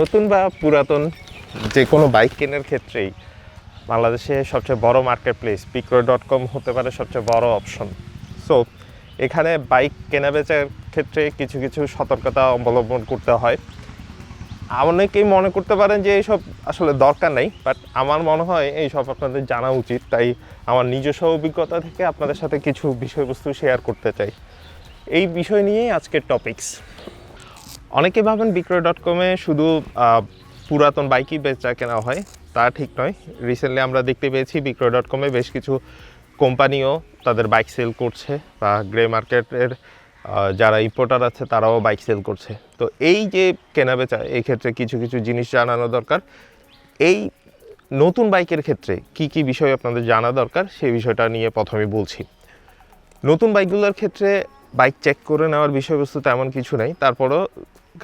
নতুন বা পুরাতন যে কোনো বাইক কেনার ক্ষেত্রেই বাংলাদেশে সবচেয়ে বড় মার্কেট প্লেস পিক্রো ডট কম হতে পারে সবচেয়ে বড় অপশন সো এখানে বাইক কেনা বেচার ক্ষেত্রে কিছু কিছু সতর্কতা অবলম্বন করতে হয়। অনেকেই মনে করতে পারেন যে এইসব আসলে দরকার নেই বাট আমার মনে হয় এইসব আপনাদের জানা উচিত, তাই আমার নিজস্ব অভিজ্ঞতা থেকে আপনাদের সাথে কিছু বিষয়বস্তু শেয়ার করতে চাই। এই বিষয় নিয়েই আজকের টপিকস অনেকে ভাবেন বিক্রয় ডট কমে শুধু পুরাতন বাইকই বেচা কেনা হয়, তা ঠিক নয়। রিসেন্টলি আমরা দেখতে পেয়েছি বিক্রয় ডট কমে বেশ কিছু কোম্পানিও তাদের বাইক সেল করছে, বা গ্রে মার্কেটের যারা ইম্পোর্টার আছে তারাও বাইক সেল করছে। তো এই যে কেনা বেচা, এই ক্ষেত্রে কিছু কিছু জিনিস জানানো দরকার। এই নতুন বাইকের ক্ষেত্রে কি কি বিষয় আপনাদের জানা দরকার সেই বিষয়টা নিয়ে প্রথমে বলছি। নতুন বাইকগুলোর ক্ষেত্রে বাইক চেক করে নেওয়ার বিষয়বস্তু তেমন কিছু নেই, তারপরও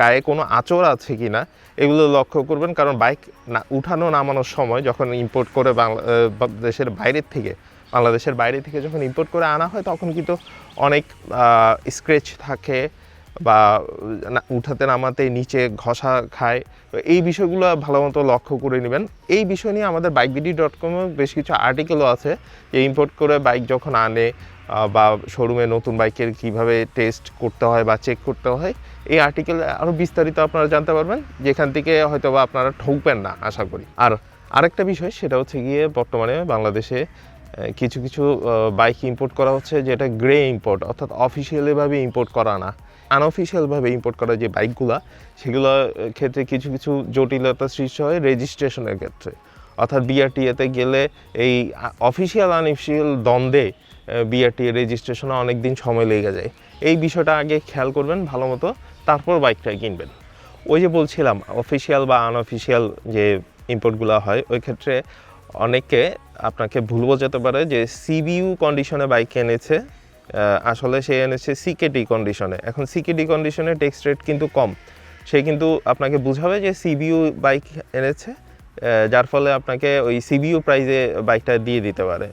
গায়ে কোনো আচর আছে কি না এগুলো লক্ষ্য করবেন। কারণ বাইক না, উঠানো নামানোর সময় যখন ইম্পোর্ট করে বাংলা দেশের বাইরের থেকে, বাংলাদেশের বাইরে থেকে যখন ইম্পোর্ট করে আনা হয়, তখন কিন্তু অনেক স্ক্রেচ থাকে বা উঠাতে নামাতে নিচে ঘষা খায়। এই বিষয়গুলো ভালো মতো লক্ষ্য করে নেবেন। এই বিষয় নিয়ে আমাদের বাইক বিডি ডট কমে বেশ কিছু আর্টিকেলও আছে যে ইম্পোর্ট করে বাইক যখন আনে বা শোরুমে নতুন বাইকের কীভাবে টেস্ট করতে হয় বা চেক করতে হয় এই আর্টিকেল আরও বিস্তারিত আপনারা জানতে পারবেন, যেখান থেকে হয়তো বা আপনারা ঠকবেন না, আশা করি। আর আরেকটা বিষয়, সেটা হচ্ছে গিয়ে বর্তমানে বাংলাদেশে কিছু কিছু বাইক ইম্পোর্ট করা হচ্ছে, যেটা গ্রে ইম্পোর্ট অর্থাৎ অফিসিয়ালিভাবে ইম্পোর্ট করা না। আনঅফিসিয়ালভাবে ইম্পোর্ট করা যে বাইকগুলো সেগুলো ক্ষেত্রে কিছু কিছু জটিলতা সৃষ্টি হয় রেজিস্ট্রেশনের ক্ষেত্রে। অর্থাৎ বিআরটিএতে গেলে এই অফিসিয়াল আনঅফিসিয়াল দ্বন্দ্বে বিআরটিএ রেজিস্ট্রেশনে অনেক দিন সময় লেগে যায়। এই বিষয়টা আগে খেয়াল করবেন ভালো মতো, তারপর বাইকটা কিনবেন। ওই যে বলছিলাম অফিসিয়াল বা আনঅফিসিয়াল যে ইম্পোর্টগুলো হয়, ওই ক্ষেত্রে অনেকে আপনাকে ভুল বোঝাতে পারে যে সিবিইউ কন্ডিশনে বাইক এনেছে আসলে সে এনেছে সিকেডি কন্ডিশনে এখন সিকেডি কন্ডিশনে টেক্স রেট কিন্তু কম। সে কিন্তু আপনাকে বুঝাবে যে সিবিইউ বাইক এনেছে যার ফলে আপনাকে ওই সিবিইউ প্রাইজে বাইকটা দিয়ে দিতে পারে।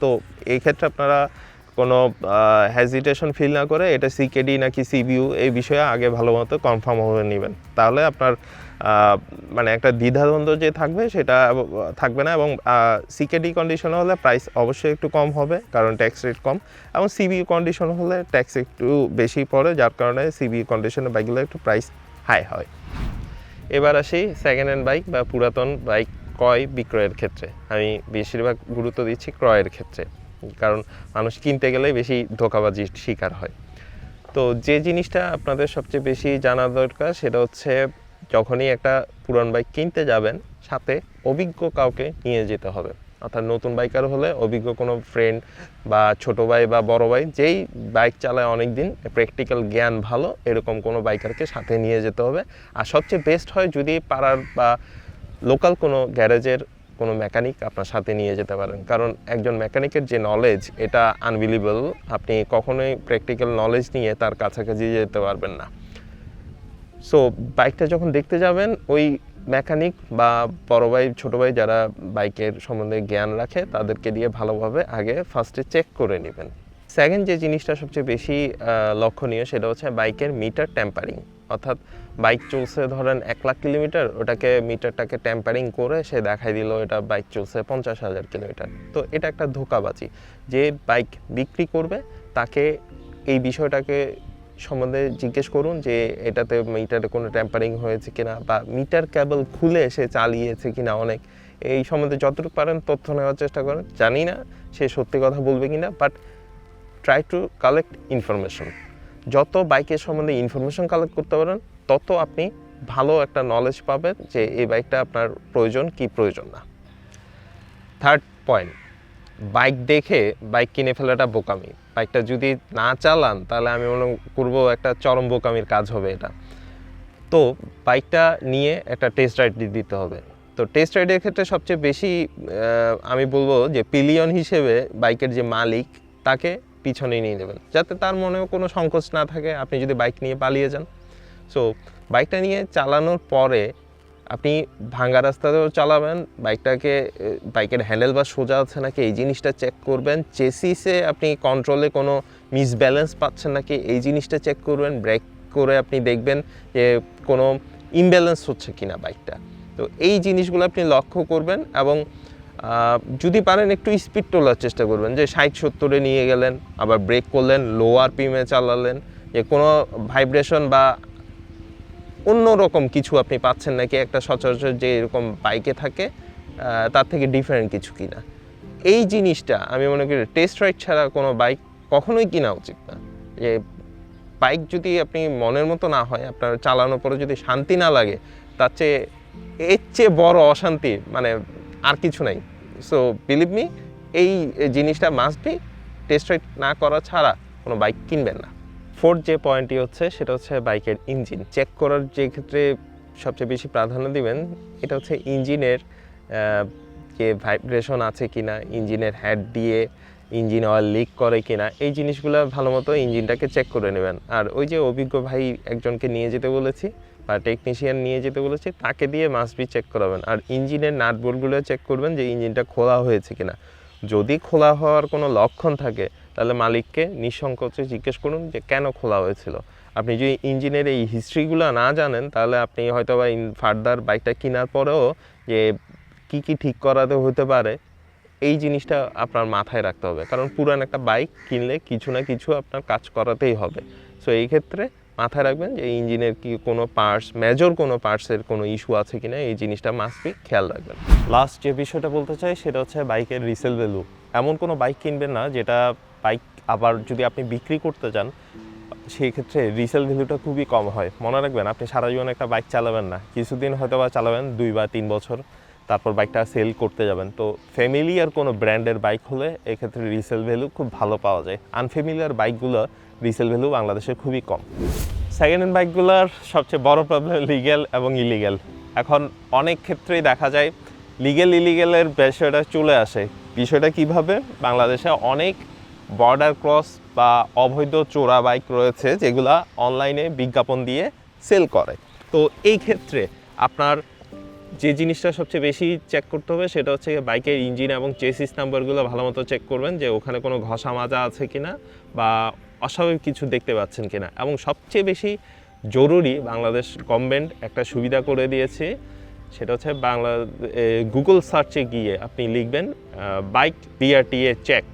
তো এই ক্ষেত্রে আপনারা কোনো হ্যাজিটেশন ফিল না করে এটা সিকেডি নাকি সিবিউ এই বিষয়ে আগে ভালো মতো কনফার্ম হয়ে নেবেন। তাহলে আপনার মানে একটা দ্বিধাদ্বন্দ্ব যে থাকবে সেটা থাকবে না এবং সিকেডি কন্ডিশন হলে প্রাইস অবশ্যই একটু কম হবে কারণ ট্যাক্স রেট কম এবং সিবিইউ কন্ডিশন হলে ট্যাক্স একটু বেশি পড়ে যার কারণে সিবিউ কন্ডিশনের বাইকগুলো একটু প্রাইস হাই হয়। এবার আসি সেকেন্ড হ্যান্ড বাইক বা পুরাতন বাইক ক্রয় বিক্রয়ের ক্ষেত্রে। আমি বেশিরভাগ গুরুত্ব দিচ্ছি ক্রয়ের ক্ষেত্রে। কারণ মানুষ কিনতে গেলেই বেশি ধোকাবাজির শিকার হয়। তো যে জিনিসটা আপনাদের সবচেয়ে বেশি জানা দরকার সেটা হচ্ছে যখনই একটা পুরান বাইক কিনতে যাবেন, সাথে অভিজ্ঞ কাউকে নিয়ে যেতে হবে। অর্থাৎ নতুন বাইকার হলে অভিজ্ঞ কোনো ফ্রেন্ড বা ছোট ভাই বা বড় ভাই যেই বাইক চালায় অনেক দিন প্র্যাকটিক্যাল জ্ঞান ভালো, এরকম কোনো বাইকারকে সাথে নিয়ে যেতে হবে। আর সবচেয়ে বেস্ট হয় যদি পাড়ার বা লোকাল কোনো গ্যারেজের কোনো মেকানিক আপনার সাথে নিয়ে যেতে পারেন। কারণ একজন মেকানিকের যে নলেজ এটা আনবিলিবল আপনি কখনোই প্র্যাকটিক্যাল নলেজ নিয়ে তার কাছাকাছি যেতে পারবেন না। সো বাইকটা যখন দেখতে যাবেন, ওই মেকানিক বা বড় ভাই, ছোটো ভাই যারা বাইকের সম্বন্ধে জ্ঞান রাখে, তাদেরকে দিয়ে ভালোভাবে আগে ফার্স্টে চেক করে নেবেন। সেকেন্ড যে জিনিসটা সবচেয়ে বেশি লক্ষণীয়, সেটা হচ্ছে বাইকের মিটার ট্যাম্পারিং অর্থাৎ বাইক চলছে ধরেন এক লাখ কিলোমিটার, ওটাকে মিটারটাকে ট্যাম্পারিং করে সে দেখাই দিল এটা বাইক চলছে পঞ্চাশ হাজার কিলোমিটার। তো এটা একটা ধোকাবাজি। যে বাইক বিক্রি করবে, তাকে এই বিষয়টাকে সম্বন্ধে জিজ্ঞেস করুন যে এটাতে মিটারে কোনো ট্যাম্পারিং হয়েছে কিনা বা মিটার কেবল খুলে সে চালিয়েছে কিনা অনেক। এই সম্বন্ধে যতটুকু পারেন তথ্য নেওয়ার চেষ্টা করেন। জানি না সে সত্যি কথা বলবে কিনা but try to collect information যত বাইকের সম্বন্ধে ইনফরমেশন কালেক্ট করতে পারেন, তত আপনি ভালো একটা নলেজ পাবেন যে এই বাইকটা আপনার প্রয়োজন কি প্রয়োজন না। থার্ড পয়েন্ট বাইক দেখে বাইক কিনে ফেলাটা বোকামি। বাইকটা যদি না চালান, তাহলে আমি মনে করব একটা চরম বোকামির কাজ হবে এটা। তো বাইকটা নিয়ে একটা টেস্ট রাইড দিতে হবে। তো টেস্ট রাইডের ক্ষেত্রে সবচেয়ে বেশি আমি বলব যে পিলিয়ন হিসেবে বাইকের যে মালিক, তাকে পিছনে নিয়ে নেবেন যাতে তার মনেও কোনো সংকোচ না থাকে, আপনি যদি বাইক নিয়ে পালিয়ে যান। সো বাইকটা নিয়ে চালানোর পরে আপনি ভাঙ্গা রাস্তাতেও চালাবেন, বাইকটাকে বাইকের হ্যান্ডেল বা সোজা আছে নাকি এই জিনিসটা চেক করবেন। চেসিসে আপনি কন্ট্রোলে কোনো মিসব্যালেন্স পাচ্ছেন নাকি এই জিনিসটা চেক করবেন ব্রেক করে আপনি দেখবেন যে কোনো ইমব্যালেন্স হচ্ছে কিনা বাইকটা। তো এই জিনিসগুলো আপনি লক্ষ্য করবেন এবং যদি পারেন একটু স্পিড তোলার চেষ্টা করবেন, যে ষাট সত্তরে নিয়ে গেলেন, আবার ব্রেক করলেন লোয়ার পিমে চালালেন, যে কোনো ভাইব্রেশন বা অন্য রকম কিছু আপনি পাচ্ছেন নাকি, একটা সচরাচর যে এরকম বাইকে থাকে তার থেকে ডিফারেন্ট কিছু কিনা। এই জিনিসটা আমি মনে করি টেস্ট রাইড ছাড়া কোনো বাইক কখনোই কিনা উচিত না। যে বাইক যদি আপনি মনের মতো না হয়, আপনার চালানোর পরে যদি শান্তি না লাগে, তার চেয়ে, এর চেয়ে বড় অশান্তি মানে আর কিছু নাই। সো বিলিভ মি এই জিনিসটা মাস্ট বি টেস্ট রাইড না করা ছাড়া কোনো বাইক কিনবেন না। ফোর্থ যে পয়েন্টটি হচ্ছে, সেটা হচ্ছে বাইকের ইঞ্জিন চেক করার যে ক্ষেত্রে সবচেয়ে বেশি প্রাধান্য দিবেন, এটা হচ্ছে ইঞ্জিনের যে ভাইব্রেশন আছে কিনা ইঞ্জিনের হেড দিয়ে ইঞ্জিন অয়েল লিক করে কিনা, এই জিনিসগুলো ভালো মতো ইঞ্জিনটাকে চেক করে নেবেন। আর ওই যে অভিজ্ঞ ভাই একজনকে নিয়ে যেতে বলেছি বা টেকনিশিয়ান নিয়ে যেতে বলেছি, তাকে দিয়ে মাস্ট বি চেক করাবেন। আর ইঞ্জিনের নাট বোল্টগুলো চেক করবেন যে ইঞ্জিনটা খোলা হয়েছে কিনা। যদি খোলা হওয়ার কোনো লক্ষণ থাকে, তাহলে মালিককে নিঃসংকোচে জিজ্ঞেস করুন যে কেন খোলা হয়েছিল। আপনি যদি ইঞ্জিনের এই হিস্ট্রিগুলো না জানেন, তাহলে আপনি হয়তো বা ফার্দার বাইকটা কেনার পরেও যে কি কি ঠিক করাতে হতে পারে, এই জিনিসটা আপনার মাথায় রাখতে হবে। কারণ পুরান একটা বাইক কিনলে কিছু না কিছু আপনার কাজ করাতেই হবে। সো এই ক্ষেত্রে মাথায় রাখবেন যে ইঞ্জিনের কি কোনো পার্টস মেজর কোনো পার্টসের কোনো ইস্যু আছে কি না এই জিনিসটা মাস্ট খেয়াল রাখবেন। লাস্ট যে বিষয়টা বলতে চাই, সেটা হচ্ছে বাইকের রিসেল ভ্যালু এমন কোনো বাইক কিনবেন না, যেটা বাইক আবার যদি আপনি বিক্রি করতে চান, সেই ক্ষেত্রে রিসেল ভ্যালুটা খুবই কম হয়। মনে রাখবেন, আপনি সারা জীবন একটা বাইক চালাবেন না। কিছুদিন হয়তো বা চালাবেন, দুই বা তিন বছর, তারপর বাইকটা সেল করতে যাবেন। তো ফ্যামিলিয়ার কোনো ব্র্যান্ডের বাইক হলে এক্ষেত্রে রিসেল ভ্যালু খুব ভালো পাওয়া যায়। আনফ্যামিলিয়ার বাইকগুলো রিসেল ভ্যালু বাংলাদেশে খুবই কম। সেকেন্ড হ্যান্ড বাইকগুলোর সবচেয়ে বড় প্রবলেম লিগ্যাল এবং ইলিগ্যাল এখন অনেক ক্ষেত্রেই দেখা যায় লিগেল ইলিগেলের বিষয়টা চলে আসে। বিষয়টা কীভাবে? বাংলাদেশে অনেক বর্ডার ক্রস বা অবৈধ চোরা বাইক রয়েছে যেগুলা অনলাইনে বিজ্ঞাপন দিয়ে সেল করে। তো এই ক্ষেত্রে আপনার যে জিনিসটা সবচেয়ে বেশি চেক করতে হবে সেটা হচ্ছে বাইকের ইঞ্জিন এবং চেসিস নাম্বারগুলো ভালো মতো চেক করবেন যে ওখানে কোনো ঘষা মাজা আছে কিনা বা অস্বাভাবিক কিছু দেখতে পাচ্ছেন কিনা। এবং সবচেয়ে বেশি জরুরি বাংলাদেশ গভর্নমেন্ট একটা সুবিধা করে দিয়েছে, সেটা হচ্ছে বাংলা গুগল সার্চে গিয়ে আপনি লিখবেন bike BRTA check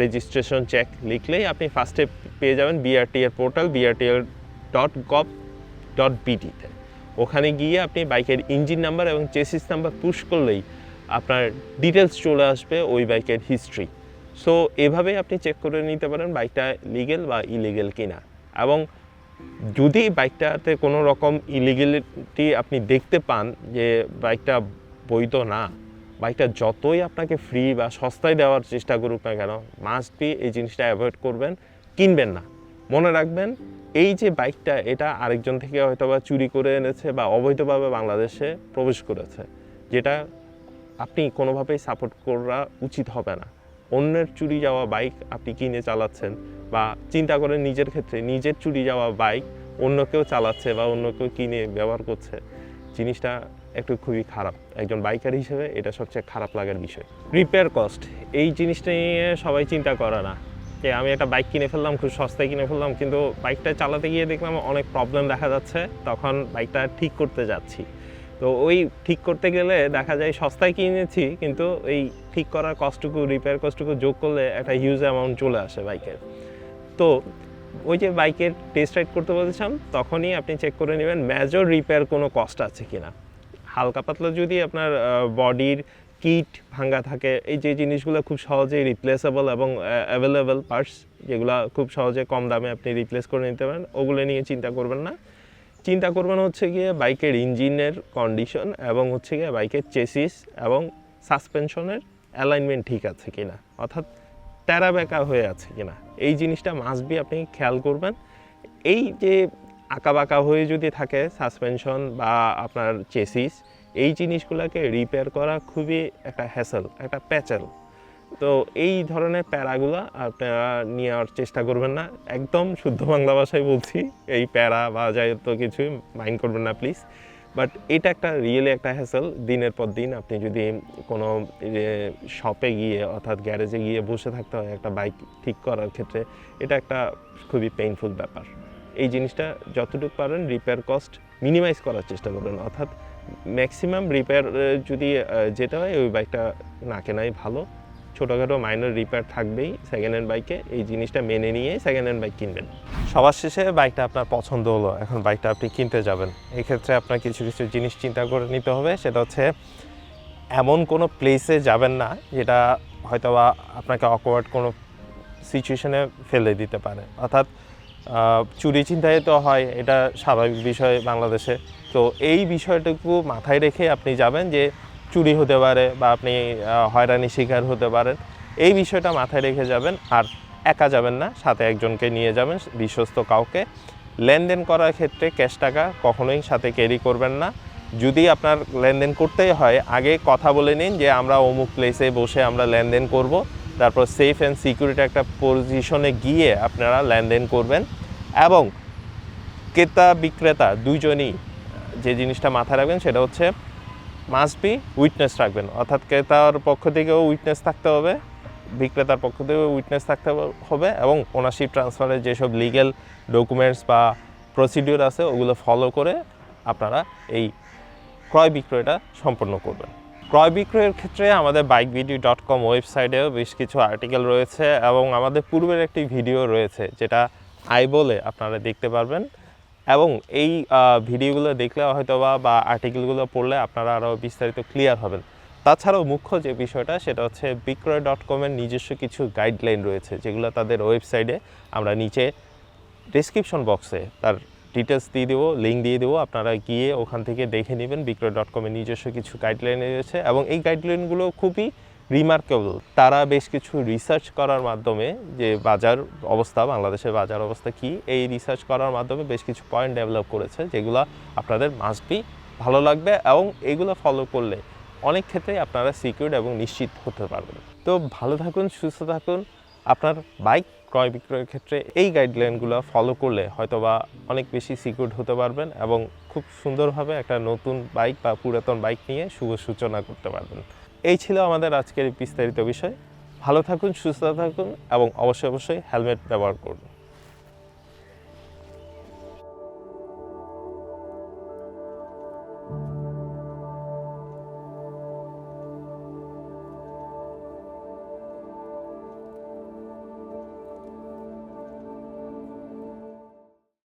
registration check লিখলেই আপনি ফার্স্টে পেয়ে যাবেন বিআরটি এর portal BRT dot gov dot বিটিতে ওখানে গিয়ে আপনি বাইকের ইঞ্জিন নাম্বার এবং চেসিস নাম্বার পুশ করলেই আপনার ডিটেলস চলে আসবে ওই বাইকের হিস্ট্রি সো এভাবে আপনি চেক করে নিতে পারেন বাইকটা লিগেল বা ইলিগেল কিনা। এবং যদি বাইকটাতে কোনো রকম ইলিগেলিটি আপনি দেখতে পান যে বাইকটা বৈধ না বাইকটা যতই আপনাকে ফ্রি বা সস্তায় দেওয়ার চেষ্টা করুক না কেন মাস্ট বি এই জিনিসটা অ্যাভয়েড করবেন, কিনবেন না। মনে রাখবেন, এই যে বাইকটা এটা আরেকজন থেকে হয়তো বা চুরি করে এনেছে বা অবৈধভাবে বাংলাদেশে প্রবেশ করেছে, যেটা আপনি কোনোভাবেই সাপোর্ট করা উচিত হবে না। অন্যের চুরি যাওয়া বাইক আপনি কিনে চালাচ্ছেন বা চিন্তা করেন নিজের ক্ষেত্রে, নিজের চুরি যাওয়া বাইক অন্য কেউ চালাচ্ছে বা অন্য কেউ কিনে ব্যবহার করছে, জিনিসটা একটু খুবই খারাপ। একজন বাইকার হিসেবে এটা সবচেয়ে খারাপ লাগার বিষয়। রিপেয়ার কস্ট এই জিনিসটা নিয়ে সবাই চিন্তা করে না। যে আমি একটা বাইক কিনে ফেললাম, খুব সস্তায় কিনে ফেললাম, কিন্তু বাইকটা চালাতে গিয়ে দেখলাম অনেক প্রবলেম দেখা যাচ্ছে, তখন বাইকটা ঠিক করতে যাচ্ছি। তো ওই ঠিক করতে গেলে দেখা যায় সস্তায় কিনেছি কিন্তু এই ঠিক করার কষ্টটুকু রিপেয়ার কষ্টটুকু যোগ করলে একটা হিউজ অ্যামাউন্ট চলে আসে বাইকের তো ওই যে বাইকের টেস্ট রাইড করতে বলেছিলাম, তখনই আপনি চেক করে নেবেন মেজর রিপেয়ার কোনো কষ্ট আছে কি না হালকা পাতলা যদি আপনার বডির কিট ভাঙ্গা থাকে, এই যে জিনিসগুলো খুব সহজেই রিপ্লেসেবল এবং অ্যাভেলেবল পার্টস যেগুলো খুব সহজে কম দামে আপনি রিপ্লেস করে নিতে পারেন, ওগুলো নিয়ে চিন্তা করবেন না। চিন্তা করবেন হচ্ছে গিয়ে বাইকের ইঞ্জিনের কন্ডিশন এবং হচ্ছে গিয়ে বাইকের চেসিস এবং সাসপেনশনের অ্যালাইনমেন্ট ঠিক আছে কিনা। অর্থাৎ ট্যারা বেঁকা হয়ে আছে কিনা। এই জিনিসটা মাস্ট বি আপনি খেয়াল করবেন। এই যে আঁকা বাঁকা হয়ে যদি থাকে সাসপেনশন বা আপনার চেসিস এই জিনিসগুলোকে রিপেয়ার করা খুবই একটা হ্যাসেল একটা প্যাচেল তো এই ধরনের প্যারাগুলো আপনারা নেওয়ার চেষ্টা করবেন না। একদম শুদ্ধ বাংলা ভাষায় বলছি, এই প্যারা বা যাই তো কিছুই মাইন্ড করবেন না প্লিজ বাট এটা একটা রিয়েলি একটা হ্যাসেল দিনের পর দিন আপনি যদি কোনো শপে গিয়ে অর্থাৎ গ্যারেজে গিয়ে বসে থাকতে হয় একটা বাইক ঠিক করার ক্ষেত্রে, এটা একটা খুবই পেইনফুল ব্যাপার। এই জিনিসটা যতটুকু পারেন রিপেয়ার কস্ট মিনিমাইজ করার চেষ্টা করবেন। অর্থাৎ ম্যাক্সিমাম রিপেয়ার যদি যেটা হয় ওই বাইকটা না কেনাই ভালো। ছোটোখাটো মাইনর রিপেয়ার থাকবেই সেকেন্ড হ্যান্ড বাইকে এই জিনিসটা মেনে নিয়ে সেকেন্ড হ্যান্ড বাইক কিনবেন। সবার শেষে বাইকটা আপনার পছন্দ হলো, এখন বাইকটা আপনি কিনতে যাবেন। এক্ষেত্রে আপনার কিছু কিছু জিনিস চিন্তা করে নিতে হবে, সেটা হচ্ছে এমন কোনো প্লেসে যাবেন না, যেটা হয়তো বা আপনাকে অকওয়ার্ড কোনো সিচুয়েশনে ফেলে দিতে পারে। অর্থাৎ চুরি চিন্তায় তো হয়, এটা স্বাভাবিক বিষয় বাংলাদেশে। তো এই বিষয়টুকু মাথায় রেখে আপনি যাবেন যে চুরি হতে পারে বা আপনি হয়রানি শিকার হতে পারেন। এই বিষয়টা মাথায় রেখে যাবেন আর একা যাবেন না, সাথে একজনকে নিয়ে যাবেন, বিশ্বস্ত কাউকে। লেনদেন করার ক্ষেত্রে ক্যাশ টাকা কখনোই সাথে ক্যারি করবেন না। যদি আপনার লেনদেন করতেই হয়, আগে কথা বলে নিন যে আমরা অমুক প্লেসে বসে আমরা লেনদেন করব। তারপর সেফ অ্যান্ড সিকিউরিটি একটা পজিশনে গিয়ে আপনারা লেনদেন করবেন। এবং ক্রেতা বিক্রেতা দুইজনই যে জিনিসটা মাথায় রাখবেন সেটা হচ্ছে মাস্ট বি উইটনেস রাখবেন। অর্থাৎ ক্রেতার পক্ষ থেকেও উইটনেস থাকতে হবে, বিক্রেতার পক্ষ থেকেও উইটনেস থাকতে হবে এবং ওনারশিপ ট্রান্সফারের যেসব লিগ্যাল ডকুমেন্টস বা প্রসিডিওর আছে, ওগুলো ফলো করে আপনারা এই ক্রয় বিক্রয়টা সম্পন্ন করবেন। ক্রয় বিক্রয়ের ক্ষেত্রে আমাদের বাইক ভিডিও ডট কম ওয়েবসাইটেও বেশ কিছু আর্টিকেল রয়েছে এবং আমাদের পূর্বের একটি ভিডিও রয়েছে, যেটা আই বলে আপনারা দেখতে পারবেন। এবং এই ভিডিওগুলো দেখলে হয়তো বা বা আর্টিকেলগুলো পড়লে আপনারা আরও বিস্তারিত ক্লিয়ার হবেন। তাছাড়াও মুখ্য যে বিষয়টা, সেটা হচ্ছে বিক্রয় ডট কমের নিজস্ব কিছু গাইডলাইন রয়েছে, যেগুলো তাদের ওয়েবসাইটে আমরা নিচে ডিসক্রিপশন বক্সে তার ডিটেলস দিয়ে দেবো লিঙ্ক দিয়ে দেবো। আপনারা গিয়ে ওখান থেকে দেখে নেবেন বিক্রয় ডট কমের নিজস্ব কিছু গাইডলাইন রয়েছে এবং এই গাইডলাইনগুলো খুবই রিমার্কেবল তারা বেশ কিছু রিসার্চ করার মাধ্যমে যে বাজার অবস্থা, বাংলাদেশের বাজার অবস্থা কি, এই রিসার্চ করার মাধ্যমে বেশ কিছু পয়েন্ট ডেভেলপ করেছে যেগুলো আপনাদের মাস্টবি ভালো লাগবে এবং এগুলো ফলো করলে অনেক ক্ষেত্রেই আপনারা সিকিউর এবং নিশ্চিত হতে পারবেন। তো ভালো থাকুন, সুস্থ থাকুন। আপনার বাইক ক্রয় বিক্রয়ের ক্ষেত্রে এই গাইডলাইনগুলো ফলো করলে হয়তোবা অনেক বেশি সিকিউর হতে পারবেন এবং খুব সুন্দরভাবে একটা নতুন বাইক বা পুরাতন বাইক নিয়ে শুভ সূচনা করতে পারবেন। এই ছিল আমাদের আজকের বিস্তারিত বিষয়। ভালো থাকুন, সুস্থ থাকুন এবং অবশ্যই অবশ্যই হেলমেট ব্যবহার করুন।